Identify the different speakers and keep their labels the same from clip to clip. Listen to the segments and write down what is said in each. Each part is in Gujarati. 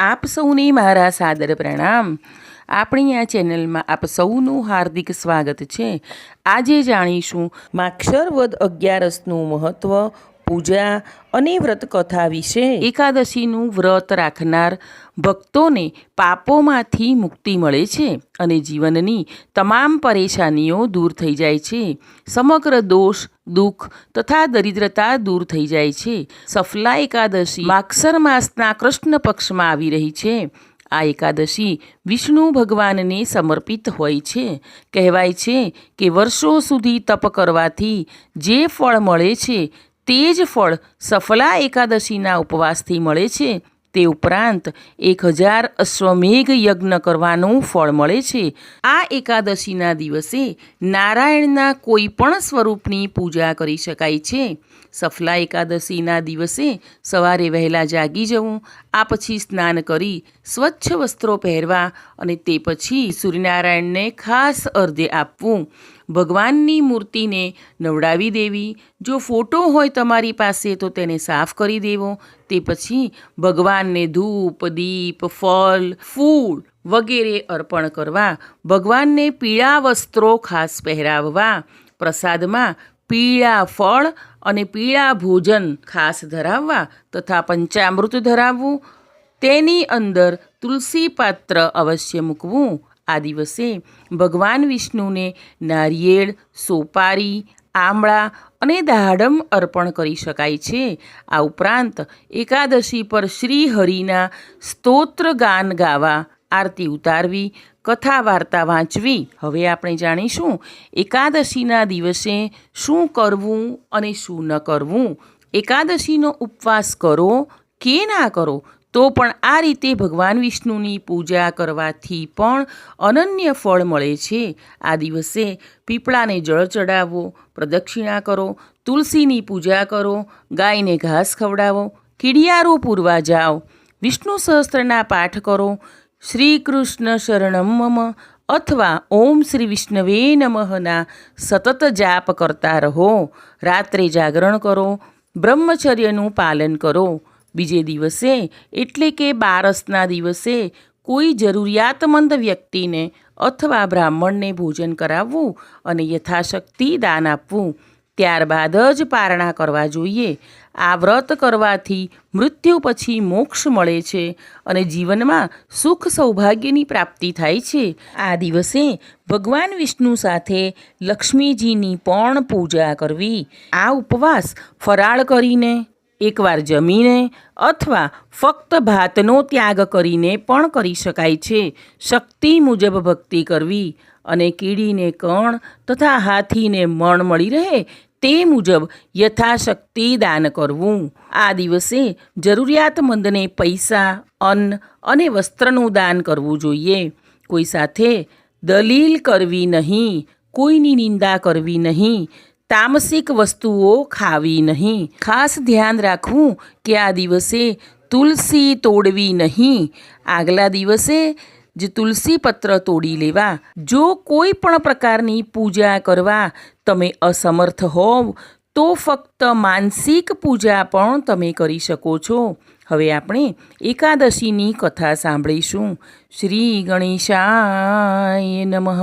Speaker 1: આપ સૌને મારા સાદર પ્રણામ. આપણી આ ચેનલમાં આપ સૌનું હાર્દિક સ્વાગત છે. આજે જાણીશું માક્ષર વદ અગિયારસનું મહત્ત્વ પૂજા અને વ્રત કથા વિશે. એકાદશીનું વ્રત રાખનાર ભક્તોને પાપોમાંથી મુક્તિ મળે છે અને જીવનની તમામ પરેશાનીઓ દૂર થઈ જાય છે. સમગ્ર દોષ, દુઃખ તથા દરિદ્રતા દૂર થઈ જાય છે. સફલા એકાદશી માક્ષર માસના કૃષ્ણ પક્ષમાં આવી રહી છે. આ એકાદશી વિષ્ણુ ભગવાનને સમર્પિત હોય છે. કહેવાય છે કે વર્ષો સુધી તપ કરવાથી જે ફળ મળે છે તે જ ફળ સફલા એકાદશીના ઉપવાસથી મળે છે. તે ઉપરાંત એક હજાર અશ્વમેઘ યજ્ઞ કરવાનું ફળ મળે છે. આ એકાદશીના દિવસે નારાયણના કોઈ પણ સ્વરૂપની પૂજા કરી શકાય છે. સફલા એકાદશીના દિવસે સવારે વહેલા જાગી જવું, આ પછી સ્નાન કરી, સ્વચ્છ વસ્ત્રો પહેરવા અને તે પછી સૂર્યનારાયણને ખાસ અર્ધ્ય આપવું. ભગવાનની મૂર્તિને નવડાવી દેવી. જો ફોટો હોય તમારી પાસે તો તેને સાફ કરી દેવો. તે પછી ભગવાનને ધૂપ, દીપ, ફળ, ફૂલ વગેરે અર્પણ કરવા, ભગવાનને પીળા વસ્ત્રો ખાસ પહેરાવવા, પ્રસાદમાં પીળા ફળ અને પીળા ભોજન ખાસ ધરાવવા તથા પંચામૃત ધરાવવું. તેની અંદર તુલસી પાત્ર અવશ્ય મૂકવું. આ દિવસે ભગવાન વિષ્ણુને નારિયેળ, સોપારી, આમળા અને દાડમ અર્પણ કરી શકાય છે. આ ઉપરાંત એકાદશી પર શ્રી હરિના સ્તોત્ર ગાન ગાવા, આરતી ઉતારવી કથા વાર્તા વાંચવી. હવે આપણે જાણીશું એકાદશીના દિવસે શું કરવું અને શું ન કરવું. એકાદશીનો ઉપવાસ કરો કે ના કરો? તો પણ આ રીતે ભગવાન વિષ્ણુની પૂજા કરવાથી પણ અનન્ય ફળ મળે છે. આ દિવસે પીપળાને જળ ચડાવો, પ્રદક્ષિણા કરો, તુલસીની પૂજા કરો, ગાયને ઘાસ ખવડાવો કીડિયારો પૂરવા જાઓ, વિષ્ણુ સહસ્ત્રના પાઠ કરો શ્રી કૃષ્ણ શરણમ મમ અથવા ઓમ શ્રી વિષ્ણવે નમઃના સતત જાપ કરતા રહો. રાત્રે જાગરણ કરો, બ્રહ્મચર્યનું પાલન કરો. બીજે દિવસે એટલે કે બારસના દિવસે કોઈ જરૂરિયાતમંદ વ્યક્તિને અથવા બ્રાહ્મણને ભોજન કરાવવું અને યથાશક્તિ દાન આપવું, ત્યારબાદ જ પારણા કરવા જોઈએ. આ વ્રત કરવાથી મૃત્યુ પછી મોક્ષ મળે છે અને જીવનમાં સુખ સૌભાગ્યની પ્રાપ્તિ થાય છે. આ દિવસે ભગવાન વિષ્ણુ સાથે લક્ષ્મીજીની પણ પૂજા કરવી. આ ઉપવાસ ફરાળ કરીને એકવાર જમીને અથવા ફક્ત ભાતનો ત્યાગ કરીને પણ કરી શકાય છે. શક્તિ મુજબ ભક્તિ કરવી અને કીડીને કણ તથા હાથીને મણ મળી રહે તે મુજબ યથાશક્તિ દાન કરવું. આ દિવસે જરૂરિયાતમંદને પૈસા, અન્ન અને વસ્ત્રનું દાન કરવું જોઈએ. કોઈ સાથે દલીલ કરવી નહીં, કોઈની નિંદા કરવી નહીં તામસિક વસ્તુઓ ખાવી નહીં. ખાસ ધ્યાન રાખવું કે આ દિવસે તુલસી તોડવી નહીં. આગલા દિવસે જ તુલસી પત્ર તોડી લેવા. જો કોઈ પણ પ્રકારની પૂજા કરવા તમે અસમર્થ હોવ, તો ફક્ત માનસિક પૂજા પણ તમે કરી શકો છો. હવે આપણે એકાદશીની કથા સાંભળીશું. શ્રી ગણેશાય નમઃ.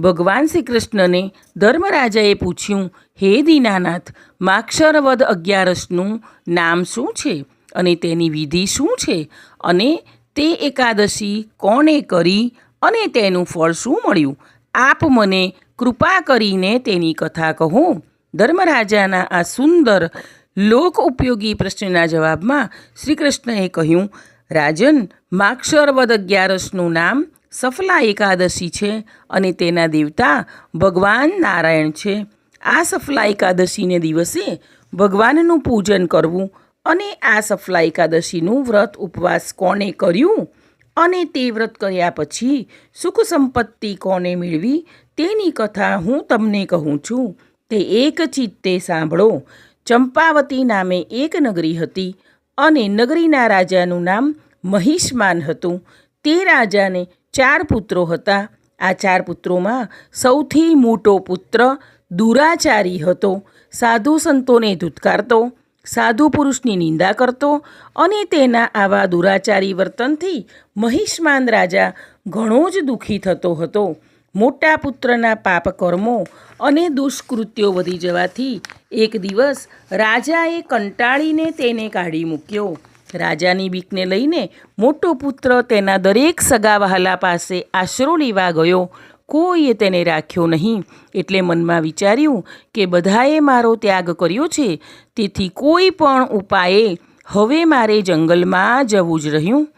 Speaker 1: ભગવાન શ્રી કૃષ્ણને ધર્મરાજાએ પૂછ્યું, હે દીનાનાથ, માક્ષરવદ અગિયારસનું નામ શું છે? અને તેની વિધિ શું છે? અને તે એકાદશી કોણે કરી? અને તેનું ફળ શું મળ્યું? આપ મને કૃપા કરીને તેની કથા કહો. ધર્મરાજાના આ સુંદર લોક ઉપયોગી પ્રશ્નના જવાબમાં શ્રી કૃષ્ણએ કહ્યું, રાજન, માક્ષરવદ અગિયારસનું નામ સફલા એકાદશી છે અને તેના દેવતા ભગવાન નારાયણ છે. આ સફલા એકાદશીને દિવસે ભગવાનનું પૂજન કરવું અને આ સફલા એકાદશીનું વ્રત ઉપવાસ કોણે કર્યું અને તે વ્રત કર્યા પછી સુખ સંપત્તિ કોને મેળવી તેની કથા હું તમને કહું છું. તે એક ચિત્તે સાંભળો. ચંપાવતી નામે એક નગરી હતી અને નગરીના રાજાનું નામ મહિષ્માન હતું. તે રાજાને ચાર પુત્રો હતા. આ ચાર પુત્રોમાં સૌથી મોટો પુત્ર દુરાચારી હતો. સાધુ સંતોને ધૂતકારતો, સાધુ પુરુષની નિંદા કરતો અને તેના આવા દુરાચારી વર્તનથી મહિષ્માન રાજા ઘણો જ દુઃખી થતો હતો. મોટા પુત્રના પાપ કર્મો અને દુષ્કૃત્યો વધી જવાથી એક દિવસ રાજાએ કંટાળીને તેને કાઢી મૂક્યો. રાજાની બીકને લઈને મોટો પુત્ર તેના દરેક સગા વહાલા પાસે આશરો લેવા ગયો. કોઈએ તેને રાખ્યો નહીં. એટલે મનમાં વિચાર્યું કે બધાએ મારો ત્યાગ કર્યો છે. તેથી કોઈ પણ ઉપાયે હવે મારે જંગલમાં જવું જ રહ્યું.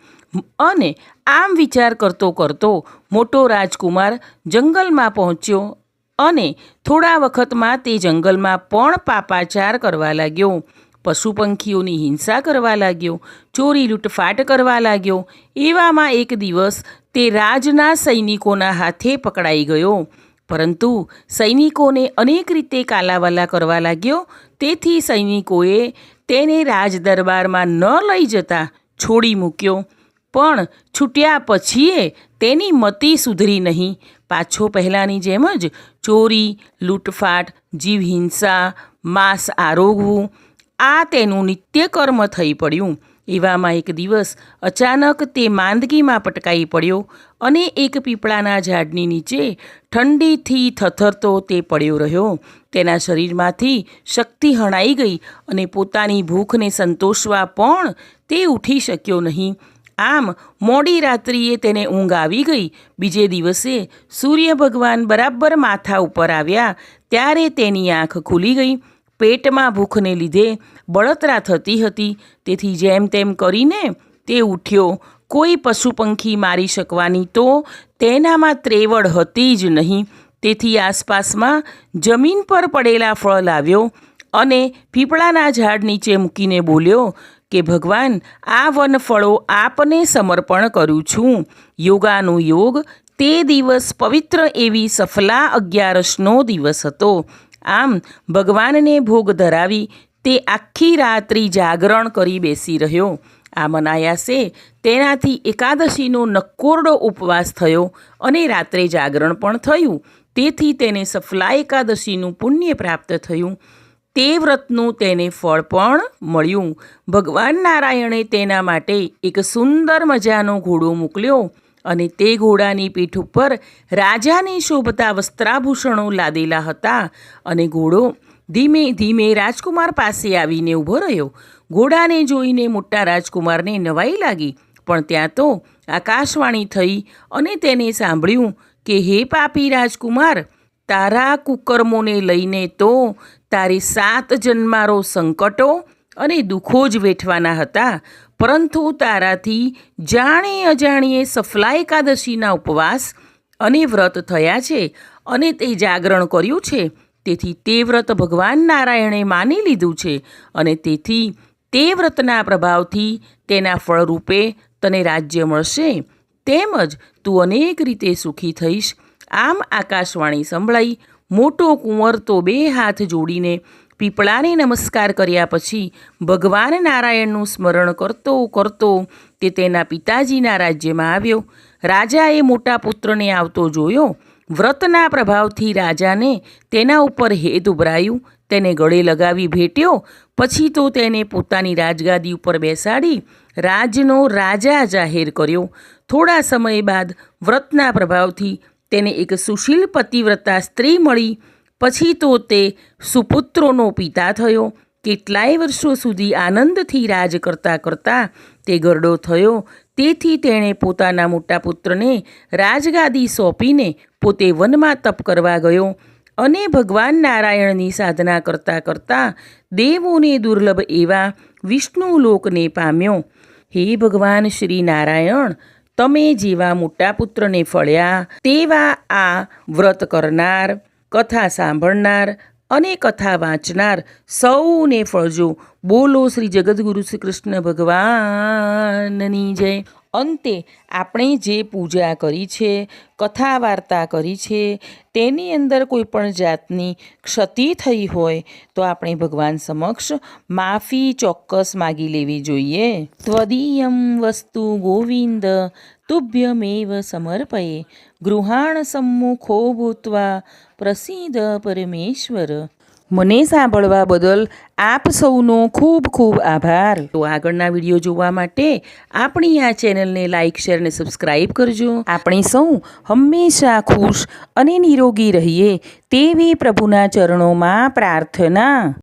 Speaker 1: અને આમ વિચાર કરતો કરતો મોટો રાજકુમાર જંગલમાં પહોંચ્યો અને થોડા વખતમાં તે જંગલમાં પણ પાપાચાર કરવા લાગ્યો. પશુ પંખીઓની હિંસા કરવા લાગ્યો, ચોરી લૂંટફાટ કરવા લાગ્યો, એવામાં એક દિવસ તે રાજના સૈનિકોના હાથે પકડાઈ ગયો. પરંતુ સૈનિકોને અનેક રીતે કાલાવાલા કરવા લાગ્યો, તેથી સૈનિકોએ તેને રાજદરબારમાં ન લઈ જતા છોડી મૂક્યો. પણ છૂટ્યા પછીએ તેની મતિ સુધરી નહીં. પાછો પહેલાંની જેમ જ ચોરી, લૂંટફાટ જીવ હિંસા માંસ આરોગવું આ તેનું નિત્યકર્મ થઈ પડ્યું. એવામાં એક દિવસ અચાનક તે માંદગીમાં પટકાઈ પડ્યો અને એક પીપળાના ઝાડની નીચે ઠંડીથી થથરતો તે પડ્યો રહ્યો. તેના શરીરમાંથી શક્તિ હણાઈ ગઈ અને પોતાની ભૂખને સંતોષવા પણ તે ઉઠી શક્યો નહીં. આમ મોડી રાત્રિએ તેને ઊંઘ આવી ગઈ. બીજે દિવસે સૂર્ય ભગવાન બરાબર માથા ઉપર આવ્યા ત્યારે તેની આંખ ખુલી ગઈ. પેટમાં ભૂખને લીધે બળતરા થતી હતી. તેથી જેમ તેમ કરીને તે ઉઠ્યો. કોઈ પશુ પંખી મારી શકવાની તો તેનામાં ત્રેવડ હતી જ નહીં. તેથી આસપાસમાં જમીન પર પડેલા ફળ લાવ્યો અને પીપળાના ઝાડ નીચે મૂકીને બોલ્યો, કે ભગવાન, આ વનફળો આપને સમર્પણ કરું છું. યોગાનો યોગ તે દિવસ પવિત્ર એવી સફલા અગિયારસનો દિવસ હતો. આમ ભગવાનને ભોગ ધરાવી તે આખી રાત્રિ જાગરણ કરી બેસી રહ્યો. આ મનાયાસે તેનાથી એકાદશીનો નક્કોરડો ઉપવાસ થયો અને રાત્રે જાગરણ પણ થયું. તેથી તેને સફલા એકાદશીનું પુણ્ય પ્રાપ્ત થયું. તે વ્રતનું તેને ફળ પણ મળ્યું. ભગવાન નારાયણે તેના માટે એક સુંદર મજાનો ઘોડો મોકલ્યો. અને તે ઘોડાની પીઠ ઉપર રાજાને શોભતા વસ્ત્રાભૂષણો લાદેલા હતા અને ઘોડો ધીમે ધીમે રાજકુમાર પાસે આવીને ઊભો રહ્યો. ઘોડાને જોઈને મોટા રાજકુમારને નવાઈ લાગી, પણ ત્યાં તો આકાશવાણી થઈ અને તેને સાંભળ્યું કે, હે પાપી રાજકુમાર, તારા કુકર્મોને લઈને તો તારે સાત જન્મારો સંકટો અને દુઃખો જ વેઠવાના હતા, પરંતુ તારાથી જાણે અજાણીએ સફલા એકાદશીના ઉપવાસ અને વ્રત થયા છે અને તે જાગરણ કર્યું છે. તેથી તે વ્રત ભગવાન નારાયણે માની લીધું છે અને તેથી તે વ્રતના પ્રભાવથી તેના ફળરૂપે તને રાજ્ય મળશે. તેમજ તું અનેક રીતે સુખી થઈશ. આમ આકાશવાણી સંભળાઈ, મોટો કુંવર તો બે હાથ જોડીને પીપળાને નમસ્કાર કર્યા પછી ભગવાન નારાયણનું સ્મરણ કરતો કરતો તે તેના પિતાજીના રાજ્યમાં આવ્યો. રાજાએ મોટા પુત્રને આવતો જોયો. વ્રતના પ્રભાવથી રાજાને તેના ઉપર હેત ઉભરાયું. તેને ગળે લગાવી ભેટ્યો. પછી તો તેને પોતાની રાજગાદી ઉપર બેસાડી રાજનો રાજા જાહેર કર્યો. થોડા સમય બાદ વ્રતના પ્રભાવથી તેને એક સુશીલ પતિવ્રતા સ્ત્રી મળી. પછી તો તે સુપુત્રોનો પિતા થયો. કેટલાય વર્ષો સુધી આનંદથી રાજ કરતાં કરતાં તે ગરડો થયો. તેથી તેણે પોતાના મોટા પુત્રને રાજગાદી સોંપીને પોતે વનમાં તપ કરવા ગયો અને ભગવાન નારાયણની સાધના કરતાં કરતાં દેવોને દુર્લભ એવા વિષ્ણુ લોકને પામ્યો. હે ભગવાન શ્રી નારાયણ, તમે જેવા મોટા પુત્રને ફળ્યા, તેવા આ વ્રત કરનાર કથા સાંભળનાર અને કથા વાંચનાર સૌને ફળજો. બોલો શ્રી જગદગુરુ શ્રી કૃષ્ણ ભગવાનની જય. અંતે આપણે જે પૂજા કરી છે, કથા વાર્તા કરી છે, તેની અંદર કોઈ પણ જાતની ક્ષતિ થઈ હોય તો આપણે ભગવાન સમક્ષ માફી ચોક્કસ માગી લેવી જોઈએ. ત્વદીયમ વસ્તુ ગોવિંદ તુભ્યમેવ સમર્પયે ગૃહાણ સમ્મુખો ભૂતવા પ્રસિદ્ધ પરમેશ્વર મને સાંભળવા બદલ આપ સૌનો ખૂબ ખૂબ આભાર. તો આગળના વીડિયો જોવા માટે આપણી આ ચેનલને લાઇક શેર અને સબસ્ક્રાઈબ કરજો. આપણે સૌ હંમેશા ખુશ અને નિરોગી રહીએ તેવી પ્રભુના ચરણોમાં પ્રાર્થના.